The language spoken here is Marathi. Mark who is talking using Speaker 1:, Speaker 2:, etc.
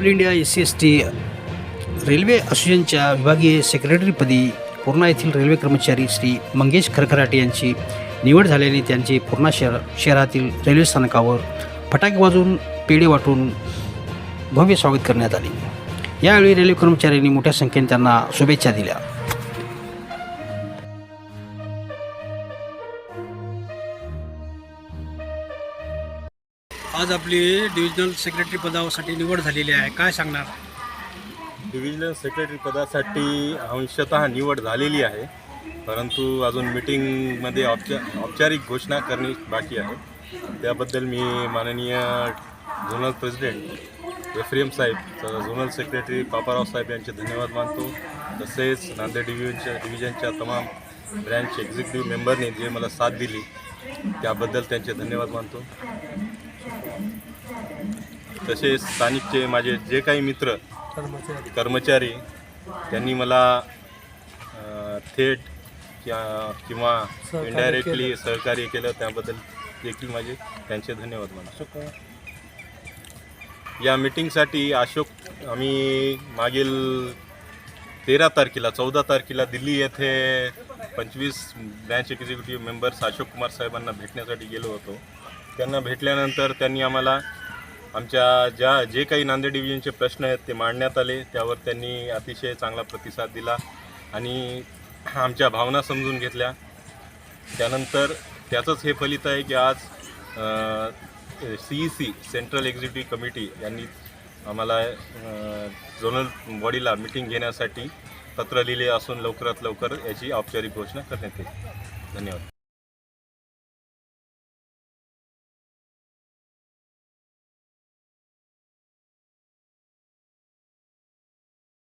Speaker 1: All India S C S T railway असोसिएशनच्या विभागीय सेक्रेटरीपदी पूर्णा येथील रेल्वे कर्मचारी श्री मंगेश खरखराटे यांची निवड झाल्याने त्यांचे पूर्णा शहर शहरातील रेल्वे स्थानकावर फटाके वाजून पेढे वाटून भव्य स्वागत करण्यात आले. यावेळी रेल्वे कर्मचाऱ्यांनी मोठ्या संख्येने त्यांना शुभेच्छा दिल्या. आज आपली डिव्हिजनल सेक्रेटरी पदासाठी निवड झालेली आहे. काय सांगणार?
Speaker 2: डिव्हिजनल सेक्रेटरी पदासाठी अंशतः निवड झालेली आहे. परंतु अजून मीटिंगमध्ये औपचा औपचारिक घोषणा करणे बाकी आहे. त्याबद्दल मी माननीय झोनल प्रेसिडेंट एफ्रेम साहेब झोनल सेक्रेटरी पापाराव साहेब यांचे धन्यवाद मानतो. तसेच नांदेड डिव्हिजनच्या डिव्हिजनच्या तमाम ब्रँच एक्झिक्युटिव्ह मेंबरने जे मला साथ दिली त्याबद्दल त्यांचे धन्यवाद मानतो. तसेच स्थानिकचे माझे जे काही मित्र कर्मचारी. त्यांनी मला थेट किंवा इनडायरेक्टली सहकार्य केलं. त्याबद्दल देखील माझे त्यांचे धन्यवाद मानतो. या मीटिंगसाठी अशोक आम्ही मागील तेरा तारखेला चौदा तारखेला दिल्ली येथे पंचवीस branch executive members Ashok Kumar साहेबांना भेटण्यासाठी गेलो होतो. त्यांना भेटल्यानंतर त्यांनी आम्हाला आमच्या ज्या जे काही नांदेड डिव्हिजनचे प्रश्न आहेत ते मांडण्यात आले त्यावर त्यांनी अतिशय चांगला प्रतिसाद दिला आणि आमच्या भावना समजून घेतल्या. त्यानंतर त्याचंच हे फलित आहे की आज C E C central executive committee यांनी आम्हाला झोनल बॉडीला मिटिंग घेण्यासाठी पत्र लिहिले असून लवकरात लवकर याची औपचारिक घोषणा करण्यात येईल. धन्यवाद.